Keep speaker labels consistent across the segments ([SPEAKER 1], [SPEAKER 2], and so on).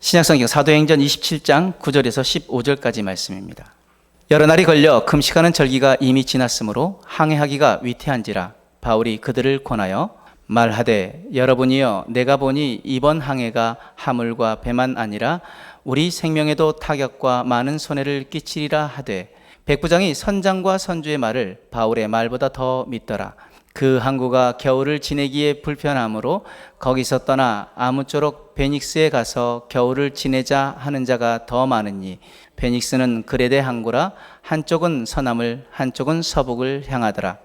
[SPEAKER 1] 신약성경 사도행전 27장 9절에서 15절까지 말씀입니다. 여러 날이 걸려 금식하는 절기가 이미 지났으므로 항해하기가 위태한지라 바울이 그들을 권하여 말하되 여러분이여 내가 보니 이번 항해가 하물과 배만 아니라 우리 생명에도 타격과 많은 손해를 끼치리라 하되 백부장이 선장과 선주의 말을 바울의 말보다 더 믿더라 그 항구가 겨울을 지내기에 불편하므로 거기서 떠나 아무쪼록 베닉스에 가서 겨울을 지내자 하는 자가 더 많으니 베닉스는 그레데 항구라 한쪽은 서남을 한쪽은 서북을 향하더라.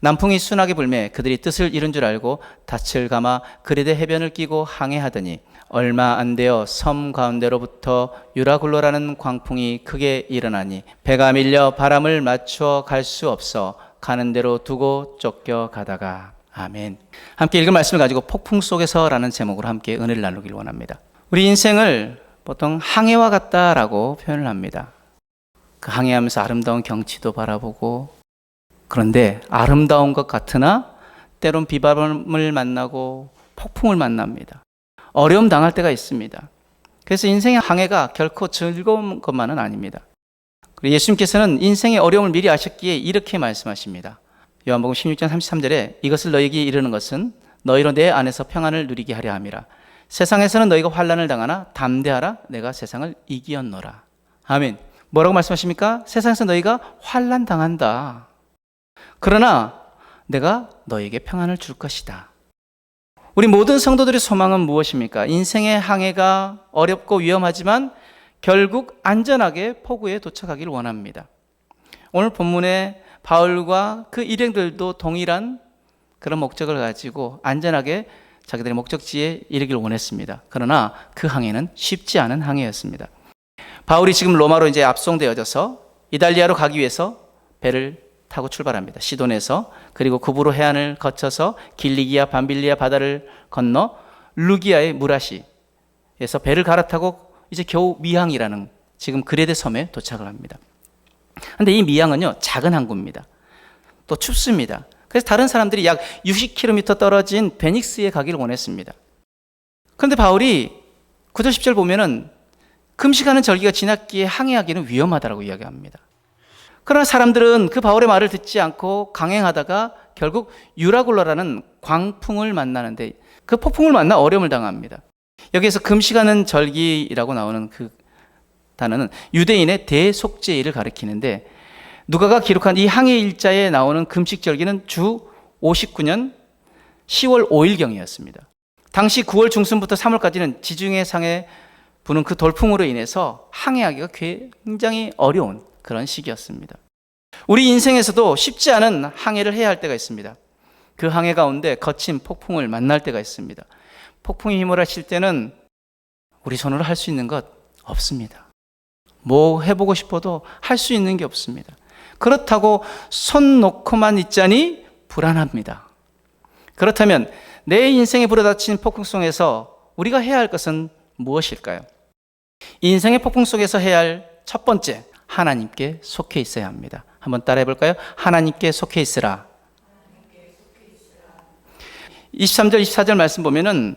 [SPEAKER 1] 남풍이 순하게 불매 그들이 뜻을 이룬 줄 알고 닻을 감아 그레데 해변을 끼고 항해하더니 얼마 안 되어 섬 가운데로부터 유라굴로라는 광풍이 크게 일어나니 배가 밀려 바람을 맞추어 갈 수 없어 가는 대로 두고 쫓겨 가다가 아멘. 함께 읽은 말씀을 가지고 폭풍 속에서라는 제목으로 함께 은혜를 나누길 원합니다. 우리 인생을 보통 항해와 같다라고 표현을 합니다. 그 항해하면서 아름다운 경치도 바라보고 그런데 아름다운 것 같으나 때론 비바람을 만나고 폭풍을 만납니다. 어려움 당할 때가 있습니다. 그래서 인생의 항해가 결코 즐거운 것만은 아닙니다. 그리고 예수님께서는 인생의 어려움을 미리 아셨기에 이렇게 말씀하십니다. 요한복음 16장 33절에 이것을 너에게 이르는 것은 너희로 내 안에서 평안을 누리게 하려 함이라. 세상에서는 너희가 환란을 당하나 담대하라 내가 세상을 이기었노라. 아멘. 뭐라고 말씀하십니까? 세상에서 너희가 환란 당한다. 그러나 내가 너에게 평안을 줄 것이다. 우리 모든 성도들의 소망은 무엇입니까? 인생의 항해가 어렵고 위험하지만 결국 안전하게 포구에 도착하기를 원합니다. 오늘 본문에 바울과 그 일행들도 동일한 그런 목적을 가지고 안전하게 자기들의 목적지에 이르기를 원했습니다. 그러나 그 항해는 쉽지 않은 항해였습니다. 바울이 지금 로마로 이제 압송되어져서 이달리아로 가기 위해서 배를 타고 출발합니다. 시돈에서 그리고 구부로 해안을 거쳐서 길리기아 밤빌리아 바다를 건너 루기아의 무라시에서 배를 갈아타고 이제 겨우 미항이라는 지금 그레데 섬에 도착을 합니다. 근데 이 미항은요, 작은 항구입니다. 또 춥습니다. 그래서 다른 사람들이 약 60km 떨어진 베닉스에 가기를 원했습니다. 그런데 바울이 9절 10절 보면은 금식하는 절기가 지났기에 항해하기는 위험하다라고 이야기합니다. 그러나 사람들은 그 바울의 말을 듣지 않고 강행하다가 결국 유라굴라라는 광풍을 만나는데 그 폭풍을 만나 어려움을 당합니다. 여기에서 금식하는 절기라고 나오는 그 단어는 유대인의 대속죄일을 가리키는데 누가가 기록한 이 항해 일자에 나오는 금식 절기는 주 59년 10월 5일경이었습니다. 당시 9월 중순부터 3월까지는 지중해 상에 부는 그 돌풍으로 인해서 항해하기가 굉장히 어려운 그런 시기였습니다. 우리 인생에서도 쉽지 않은 항해를 해야 할 때가 있습니다. 그 항해 가운데 거친 폭풍을 만날 때가 있습니다. 폭풍이 휘몰아칠 때는 우리 손으로 할 수 있는 것 없습니다. 뭐 해보고 싶어도 할 수 있는 게 없습니다. 그렇다고 손 놓고만 있자니 불안합니다. 그렇다면 내 인생에 불어닥친 폭풍 속에서 우리가 해야 할 것은 무엇일까요? 인생의 폭풍 속에서 해야 할 첫 번째, 하나님께 속해 있어야 합니다. 한번 따라해 볼까요? 하나님께 속해 있으라. 23절, 24절 말씀 보면은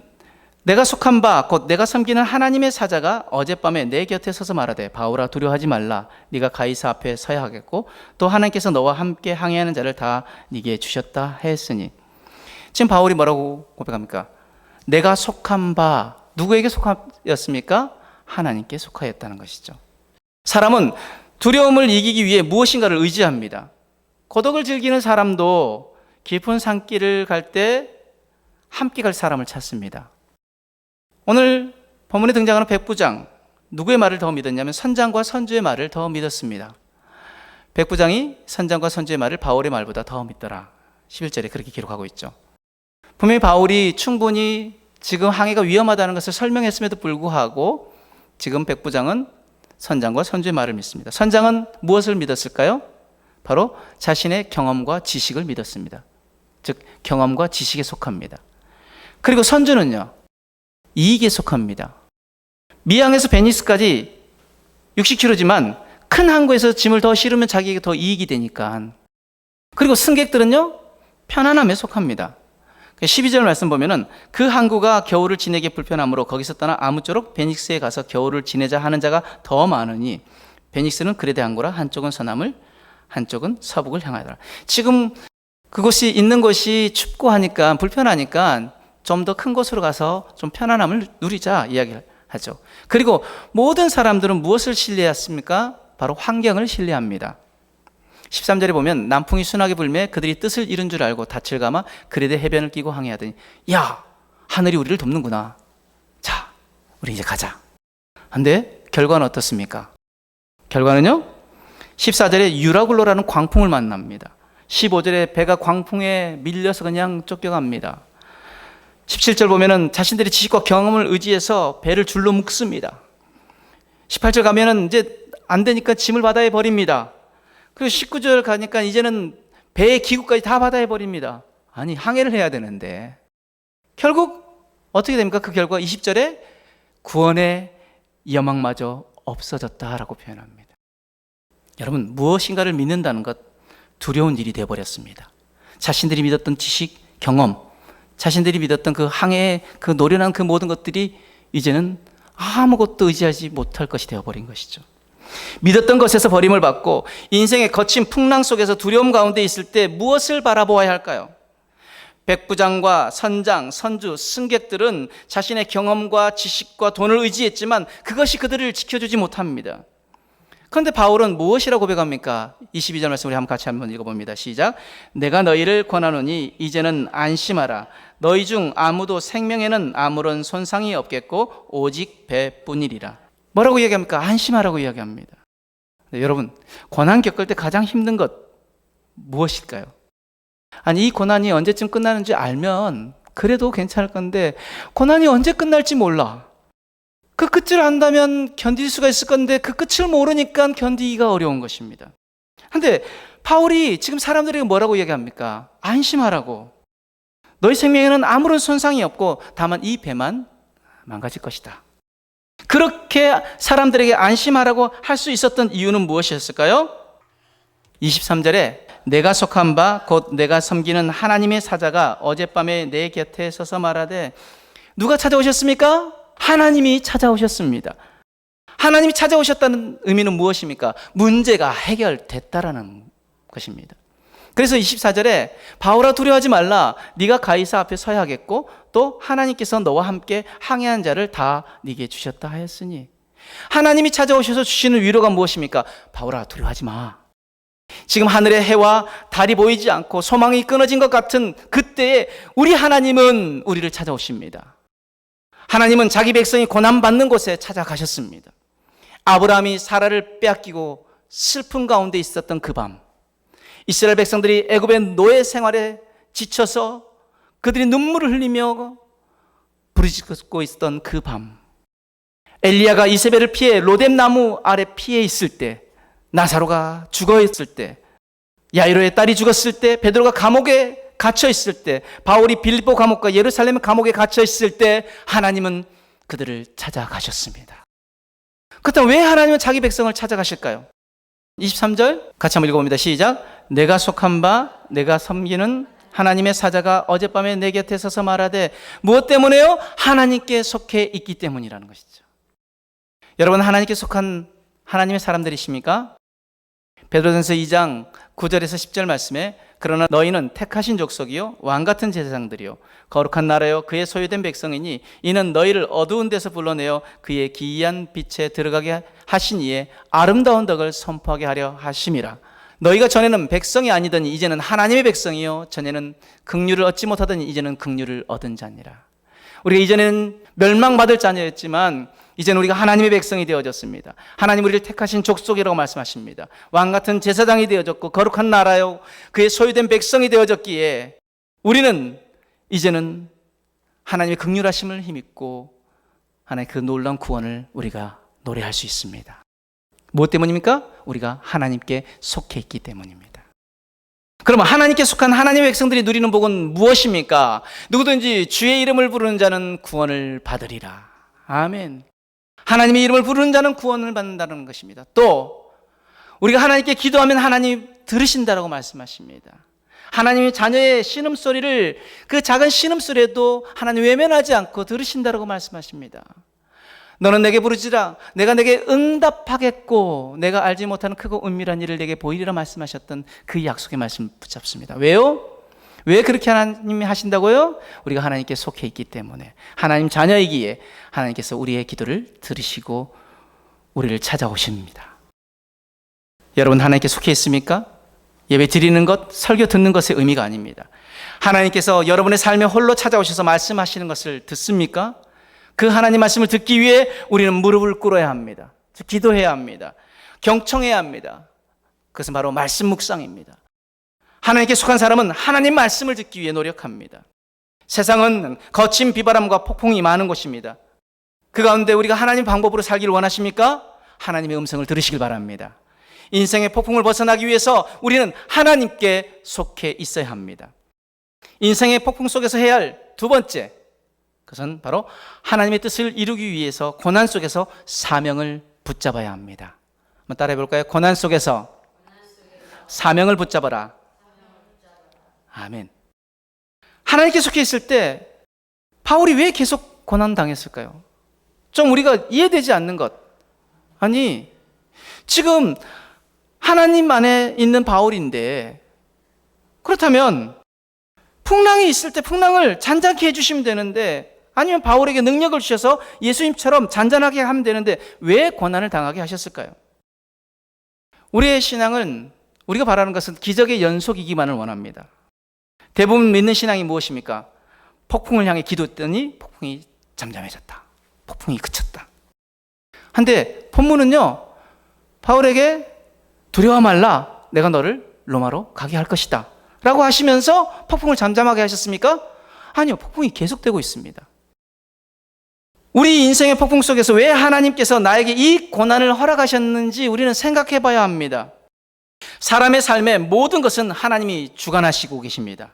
[SPEAKER 1] 내가 속한 바 곧 내가 섬기는 하나님의 사자가 어젯밤에 내 곁에 서서 말하되 바울아 두려워하지 말라 네가 가이사 앞에 서야 하겠고 또 하나님께서 너와 함께 항해하는 자를 다 네게 주셨다 했으니 지금 바울이 뭐라고 고백합니까? 내가 속한 바 누구에게 속하였습니까? 하나님께 속하였다는 것이죠. 사람은 두려움을 이기기 위해 무엇인가를 의지합니다. 고독을 즐기는 사람도 깊은 산길을 갈 때 함께 갈 사람을 찾습니다. 오늘 본문에 등장하는 백부장 누구의 말을 더 믿었냐면 선장과 선주의 말을 더 믿었습니다. 백부장이 선장과 선주의 말을 바울의 말보다 더 믿더라. 11절에 그렇게 기록하고 있죠. 분명히 바울이 충분히 지금 항해가 위험하다는 것을 설명했음에도 불구하고 지금 백부장은 선장과 선주의 말을 믿습니다. 선장은 무엇을 믿었을까요? 바로 자신의 경험과 지식을 믿었습니다. 즉 경험과 지식에 속합니다. 그리고 선주는요. 이익에 속합니다. 미항에서 베니스까지 60km지만 큰 항구에서 짐을 더 실으면 자기에게 더 이익이 되니까. 그리고 승객들은요, 편안함에 속합니다. 12절 말씀 보면은 그 항구가 겨울을 지내기 불편하므로 거기서 떠나 아무쪼록 베닉스에 가서 겨울을 지내자 하는 자가 더 많으니 베닉스는 그레데 항구라 한쪽은 서남을 한쪽은 서북을 향하더라. 지금 그곳이 있는 곳이 춥고 하니까 불편하니까 좀 더 큰 곳으로 가서 좀 편안함을 누리자 이야기를 하죠. 그리고 모든 사람들은 무엇을 신뢰했습니까? 바로 환경을 신뢰합니다. 13절에 보면 남풍이 순하게 불매 그들이 뜻을 잃은 줄 알고 닻을 감아 그레데 해변을 끼고 항해하더니 야 하늘이 우리를 돕는구나 자 우리 이제 가자 근데 결과는 어떻습니까? 결과는요 14절에 유라굴로라는 광풍을 만납니다 15절에 배가 광풍에 밀려서 그냥 쫓겨갑니다 17절 보면은 자신들의 지식과 경험을 의지해서 배를 줄로 묶습니다 18절 가면은 이제 안 되니까 짐을 바다에 버립니다 그리고 19절 가니까 이제는 배의 기구까지 다 바다에 버립니다. 아니, 항해를 해야 되는데. 결국 어떻게 됩니까? 그 결과 20절에 구원의 여망마저 없어졌다라고 표현합니다. 여러분, 무엇인가를 믿는다는 것 두려운 일이 되어버렸습니다. 자신들이 믿었던 지식, 경험, 자신들이 믿었던 그 항해의 그 노련한 그 모든 것들이 이제는 아무것도 의지하지 못할 것이 되어버린 것이죠. 믿었던 것에서 버림을 받고 인생의 거친 풍랑 속에서 두려움 가운데 있을 때 무엇을 바라보아야 할까요? 백부장과 선장, 선주, 승객들은 자신의 경험과 지식과 돈을 의지했지만 그것이 그들을 지켜주지 못합니다. 그런데 바울은 무엇이라고 고백합니까? 22절 말씀 우리 한번 같이 한번 읽어봅니다. 시작. 내가 너희를 권하노니 이제는 안심하라. 너희 중 아무도 생명에는 아무런 손상이 없겠고 오직 배뿐이리라. 뭐라고 이야기합니까? 안심하라고 이야기합니다. 네, 여러분, 고난 겪을 때 가장 힘든 것 무엇일까요? 아니, 이 고난이 언제쯤 끝나는지 알면 그래도 괜찮을 건데, 고난이 언제 끝날지 몰라. 그 끝을 안다면 견딜 수가 있을 건데, 그 끝을 모르니까 견디기가 어려운 것입니다. 근데 바울이 지금 사람들에게 뭐라고 이야기합니까? 안심하라고. 너희 생명에는 아무런 손상이 없고, 다만 이 배만 망가질 것이다. 그렇게 사람들에게 안심하라고 할 수 있었던 이유는 무엇이었을까요? 23절에 내가 속한 바 곧 내가 섬기는 하나님의 사자가 어젯밤에 내 곁에 서서 말하되 누가 찾아오셨습니까? 하나님이 찾아오셨습니다. 하나님이 찾아오셨다는 의미는 무엇입니까? 문제가 해결됐다라는 것입니다. 그래서 24절에 바울아 두려워하지 말라. 네가 가이사 앞에 서야 하겠고 또 하나님께서 너와 함께 항해한 자를 다 네게 주셨다 하였으니 하나님이 찾아오셔서 주시는 위로가 무엇입니까? 바울아 두려워하지 마. 지금 하늘의 해와 달이 보이지 않고 소망이 끊어진 것 같은 그때에 우리 하나님은 우리를 찾아오십니다. 하나님은 자기 백성이 고난받는 곳에 찾아가셨습니다. 아브라함이 사라를 빼앗기고 슬픔 가운데 있었던 그 밤, 이스라엘 백성들이 애굽의 노예 생활에 지쳐서 그들이 눈물을 흘리며 부르짖고 있었던 그 밤, 엘리야가 이세벨을 피해 로뎀 나무 아래 피해 있을 때, 나사로가 죽어 있을 때, 야이로의 딸이 죽었을 때, 베드로가 감옥에 갇혀 있을 때, 바울이 빌립보 감옥과 예루살렘 감옥에 갇혀 있을 때, 하나님은 그들을 찾아가셨습니다. 그렇다면 왜 하나님은 자기 백성을 찾아가실까요? 23절 같이 한번 읽어봅니다. 시작. 내가 속한 바, 내가 섬기는 하나님의 사자가 어젯밤에 내 곁에 서서 말하되 무엇 때문에요? 하나님께 속해 있기 때문이라는 것이죠. 여러분 하나님께 속한 하나님의 사람들이십니까? 베드로전서 2장 9절에서 10절 말씀에 그러나 너희는 택하신 족속이요 왕 같은 제사장들이요 거룩한 나라요 그의 소유된 백성이니 이는 너희를 어두운 데서 불러내어 그의 기이한 빛에 들어가게 하신 이에 아름다운 덕을 선포하게 하려 하심이라 너희가 전에는 백성이 아니더니 이제는 하나님의 백성이요 전에는 긍휼을 얻지 못하더니 이제는 긍휼을 얻은 자니라 우리가 이전에는 멸망받을 자녀였지만 이제는 우리가 하나님의 백성이 되어졌습니다. 하나님 우리를 택하신 족속이라고 말씀하십니다. 왕 같은 제사장이 되어졌고 거룩한 나라요 그의 소유된 백성이 되어졌기에 우리는 이제는 하나님의 극률하심을 힘입고 하나님의 그 놀라운 구원을 우리가 노래할 수 있습니다. 무엇 때문입니까? 우리가 하나님께 속해 있기 때문입니다. 그러면 하나님께 속한 하나님의 백성들이 누리는 복은 무엇입니까? 누구든지 주의 이름을 부르는 자는 구원을 받으리라. 아멘. 하나님의 이름을 부르는 자는 구원을 받는다는 것입니다. 또 우리가 하나님께 기도하면 하나님 들으신다라고 말씀하십니다. 하나님의 자녀의 신음소리를 그 작은 신음소리에도 하나님 외면하지 않고 들으신다라고 말씀하십니다. 너는 내게 부르지라 내가 내게 응답하겠고 내가 알지 못하는 크고 은밀한 일을 내게 보이리라 말씀하셨던 그 약속의 말씀 붙잡습니다. 왜요? 왜 그렇게 하나님이 하신다고요? 우리가 하나님께 속해 있기 때문에 하나님 자녀이기에 하나님께서 우리의 기도를 들으시고 우리를 찾아오십니다. 여러분 하나님께 속해 있습니까? 예배 드리는 것, 설교 듣는 것의 의미가 아닙니다. 하나님께서 여러분의 삶에 홀로 찾아오셔서 말씀하시는 것을 듣습니까? 그 하나님 말씀을 듣기 위해 우리는 무릎을 꿇어야 합니다. 즉, 기도해야 합니다. 경청해야 합니다. 그것은 바로 말씀 묵상입니다. 하나님께 속한 사람은 하나님 말씀을 듣기 위해 노력합니다. 세상은 거친 비바람과 폭풍이 많은 곳입니다. 그 가운데 우리가 하나님 방법으로 살기를 원하십니까? 하나님의 음성을 들으시길 바랍니다. 인생의 폭풍을 벗어나기 위해서 우리는 하나님께 속해 있어야 합니다. 인생의 폭풍 속에서 해야 할 두 번째, 그것은 바로 하나님의 뜻을 이루기 위해서 고난 속에서 사명을 붙잡아야 합니다. 한번 따라해 볼까요? 고난 속에서 사명을 붙잡아라. 아멘. 하나님께 속해 있을 때 바울이 왜 계속 고난 당했을까요? 좀 우리가 이해되지 않는 것. 아니, 지금 하나님 안에 있는 바울인데 그렇다면 풍랑이 있을 때 풍랑을 잔잔케 해주시면 되는데 아니면 바울에게 능력을 주셔서 예수님처럼 잔잔하게 하면 되는데 왜 고난을 당하게 하셨을까요? 우리의 신앙은 우리가 바라는 것은 기적의 연속이기만을 원합니다. 대부분 믿는 신앙이 무엇입니까? 폭풍을 향해 기도했더니 폭풍이 잠잠해졌다. 폭풍이 그쳤다. 한데 본문은요. 바울에게 두려워 말라. 내가 너를 로마로 가게 할 것이다. 라고 하시면서 폭풍을 잠잠하게 하셨습니까? 아니요. 폭풍이 계속되고 있습니다. 우리 인생의 폭풍 속에서 왜 하나님께서 나에게 이 고난을 허락하셨는지 우리는 생각해 봐야 합니다. 사람의 삶의 모든 것은 하나님이 주관하시고 계십니다.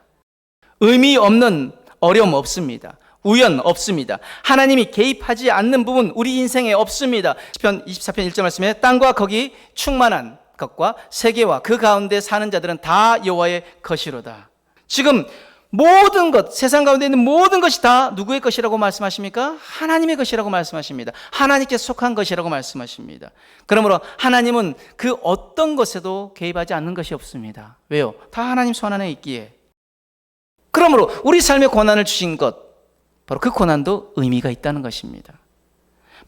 [SPEAKER 1] 의미 없는 어려움 없습니다. 우연 없습니다. 하나님이 개입하지 않는 부분 우리 인생에 없습니다. 시편 24편 1절 말씀에 땅과 거기 충만한 것과 세계와 그 가운데 사는 자들은 다 여호와의 것이로다. 지금 모든 것, 세상 가운데 있는 모든 것이 다 누구의 것이라고 말씀하십니까? 하나님의 것이라고 말씀하십니다. 하나님께 속한 것이라고 말씀하십니다. 그러므로 하나님은 그 어떤 것에도 개입하지 않는 것이 없습니다. 왜요? 다 하나님 손 안에 있기에. 그러므로 우리 삶에 고난을 주신 것, 바로 그 고난도 의미가 있다는 것입니다.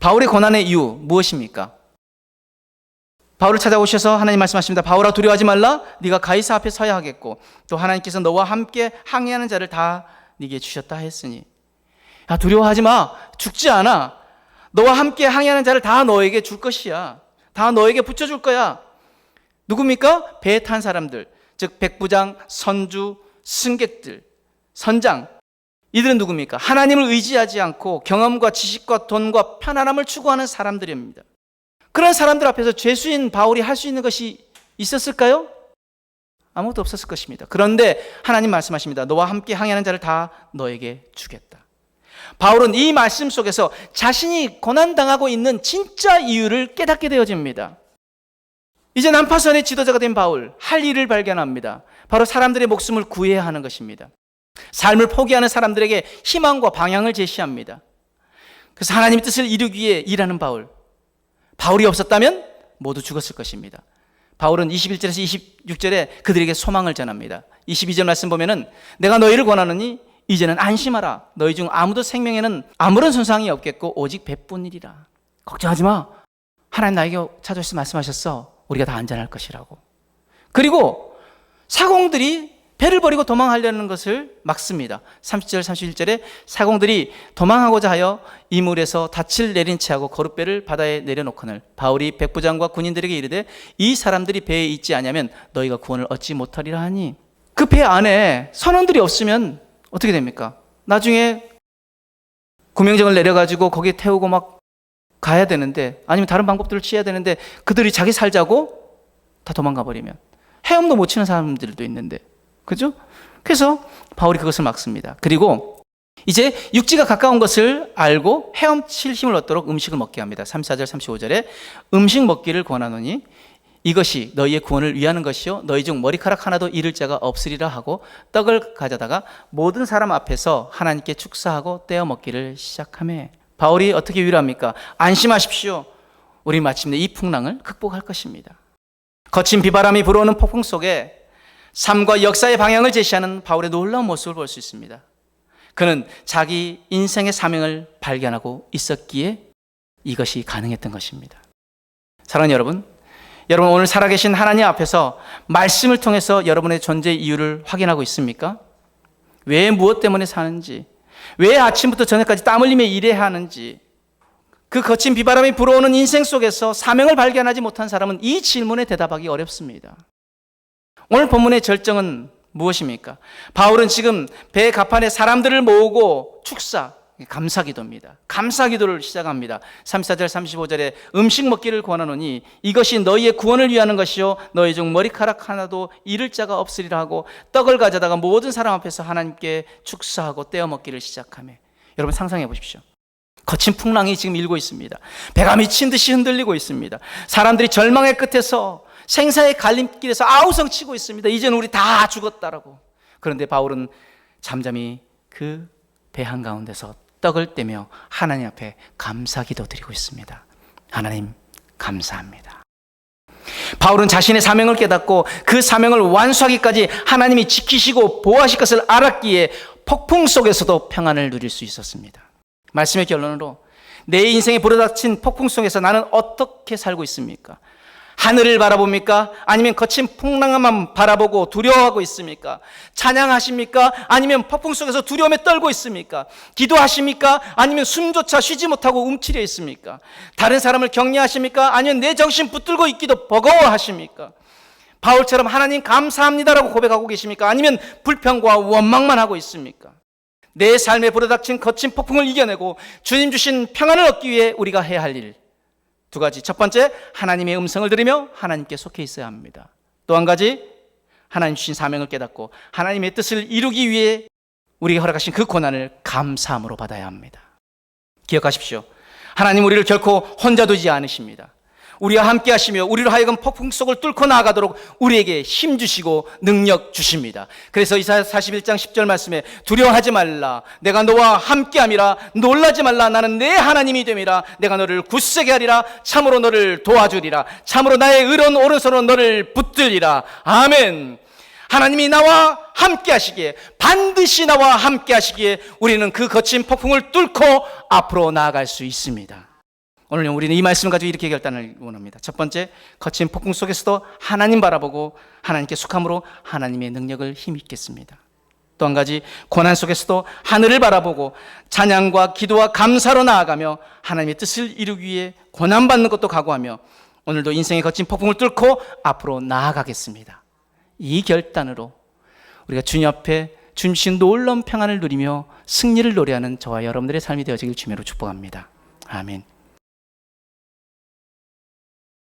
[SPEAKER 1] 바울의 고난의 이유 무엇입니까? 바울을 찾아오셔서 하나님 말씀하십니다. 바울아 두려워하지 말라. 네가 가이사 앞에 서야 하겠고 또 하나님께서 너와 함께 항해하는 자를 다 네게 주셨다 했으니 야 두려워하지 마. 죽지 않아. 너와 함께 항해하는 자를 다 너에게 줄 것이야. 다 너에게 붙여 줄 거야. 누굽니까? 배에 탄 사람들. 즉 백부장, 선주, 승객들, 선장. 이들은 누굽니까? 하나님을 의지하지 않고 경험과 지식과 돈과 편안함을 추구하는 사람들입니다. 그런 사람들 앞에서 죄수인 바울이 할 수 있는 것이 있었을까요? 아무것도 없었을 것입니다. 그런데 하나님 말씀하십니다. 너와 함께 항해하는 자를 다 너에게 주겠다. 바울은 이 말씀 속에서 자신이 고난당하고 있는 진짜 이유를 깨닫게 되어집니다. 이제 난파선의 지도자가 된 바울, 할 일을 발견합니다. 바로 사람들의 목숨을 구해야 하는 것입니다. 삶을 포기하는 사람들에게 희망과 방향을 제시합니다. 그래서 하나님의 뜻을 이루기 위해 일하는 바울. 바울이 없었다면 모두 죽었을 것입니다. 바울은 21절에서 26절에 그들에게 소망을 전합니다. 22절 말씀 보면은 내가 너희를 권하느니 이제는 안심하라. 너희 중 아무도 생명에는 아무런 손상이 없겠고 오직 배뿐이리라. 걱정하지 마. 하나님 나에게 찾아오셔서 말씀하셨어. 우리가 다 안전할 것이라고. 그리고 사공들이 배를 버리고 도망하려는 것을 막습니다. 30절, 31절에 사공들이 도망하고자 하여 이물에서 닻을 내린 채 하고 거룻배를 바다에 내려놓거늘 바울이 백부장과 군인들에게 이르되 이 사람들이 배에 있지 아니하면 너희가 구원을 얻지 못하리라 하니 그 배 안에 선원들이 없으면 어떻게 됩니까? 나중에 구명정을 내려가지고 거기에 태우고 막 가야 되는데 아니면 다른 방법들을 취해야 되는데 그들이 자기 살자고 다 도망가 버리면 헤엄도 못 치는 사람들도 있는데 그죠? 그래서 바울이 그것을 막습니다. 그리고 이제 육지가 가까운 것을 알고 헤엄칠 힘을 얻도록 음식을 먹게 합니다. 34절, 35절에 음식 먹기를 권하노니 이것이 너희의 구원을 위하는 것이요 너희 중 머리카락 하나도 잃을 자가 없으리라 하고 떡을 가져다가 모든 사람 앞에서 하나님께 축사하고 떼어 먹기를 시작하매 바울이 어떻게 위로합니까? 안심하십시오. 우리 마침내 이 풍랑을 극복할 것입니다. 거친 비바람이 불어오는 폭풍 속에 삶과 역사의 방향을 제시하는 바울의 놀라운 모습을 볼 수 있습니다. 그는 자기 인생의 사명을 발견하고 있었기에 이것이 가능했던 것입니다. 사랑하는 여러분, 여러분 오늘 살아계신 하나님 앞에서 말씀을 통해서 여러분의 존재 이유를 확인하고 있습니까? 왜 무엇 때문에 사는지, 왜 아침부터 저녁까지 땀 흘리며 일해야 하는지, 그 거친 비바람이 불어오는 인생 속에서 사명을 발견하지 못한 사람은 이 질문에 대답하기 어렵습니다. 오늘 본문의 절정은 무엇입니까? 바울은 지금 배 갑판에 사람들을 모으고 축사, 감사 기도입니다. 감사 기도를 시작합니다. 34절 35절에 음식 먹기를 권하노니 이것이 너희의 구원을 위하는 것이요 너희 중 머리카락 하나도 잃을 자가 없으리라 하고 떡을 가져다가 모든 사람 앞에서 하나님께 축사하고 떼어 먹기를 시작하며 여러분 상상해 보십시오. 거친 풍랑이 지금 일고 있습니다. 배가 미친 듯이 흔들리고 있습니다. 사람들이 절망의 끝에서 생사의 갈림길에서 아우성 치고 있습니다. 이제는 우리 다 죽었다라고. 그런데 바울은 잠잠히 그 배 한가운데서 떡을 떼며 하나님 앞에 감사 기도 드리고 있습니다. 하나님 감사합니다. 바울은 자신의 사명을 깨닫고 그 사명을 완수하기까지 하나님이 지키시고 보호하실 것을 알았기에 폭풍 속에서도 평안을 누릴 수 있었습니다. 말씀의 결론으로 내 인생에 불어닥친 폭풍 속에서 나는 어떻게 살고 있습니까? 하늘을 바라봅니까? 아니면 거친 풍랑만 바라보고 두려워하고 있습니까? 찬양하십니까? 아니면 폭풍 속에서 두려움에 떨고 있습니까? 기도하십니까? 아니면 숨조차 쉬지 못하고 움츠려 있습니까? 다른 사람을 격려하십니까? 아니면 내 정신 붙들고 있기도 버거워하십니까? 바울처럼 하나님 감사합니다라고 고백하고 계십니까? 아니면 불평과 원망만 하고 있습니까? 내 삶에 불어닥친 거친 폭풍을 이겨내고 주님 주신 평안을 얻기 위해 우리가 해야 할 일. 두 가지. 첫 번째, 하나님의 음성을 들으며 하나님께 속해 있어야 합니다. 또 한 가지, 하나님 주신 사명을 깨닫고 하나님의 뜻을 이루기 위해 우리가 허락하신 그 고난을 감사함으로 받아야 합니다. 기억하십시오. 하나님 우리를 결코 혼자 두지 않으십니다. 우리와 함께 하시며 우리로 하여금 폭풍 속을 뚫고 나아가도록 우리에게 힘 주시고 능력 주십니다. 그래서 이사야 41장 10절 말씀에 두려워하지 말라. 내가 너와 함께 함이라. 놀라지 말라. 나는 내 하나님이 됨이라. 내가 너를 굳세게 하리라. 참으로 너를 도와주리라. 참으로 나의 의로운 오른손으로 너를 붙들리라. 아멘. 하나님이 나와 함께 하시기에 반드시 나와 함께 하시기에 우리는 그 거친 폭풍을 뚫고 앞으로 나아갈 수 있습니다. 오늘 우리는 이 말씀을 가지고 이렇게 결단을 원합니다. 첫 번째, 거친 폭풍 속에서도 하나님 바라보고 하나님께 속함으로 하나님의 능력을 힘입겠습니다. 또 한 가지, 고난 속에서도 하늘을 바라보고 찬양과 기도와 감사로 나아가며 하나님의 뜻을 이루기 위해 고난받는 것도 각오하며 오늘도 인생의 거친 폭풍을 뚫고 앞으로 나아가겠습니다. 이 결단으로 우리가 주님 앞에 주신 놀라운 평안을 누리며 승리를 노래하는 저와 여러분들의 삶이 되어지길 주님으로 축복합니다. 아멘.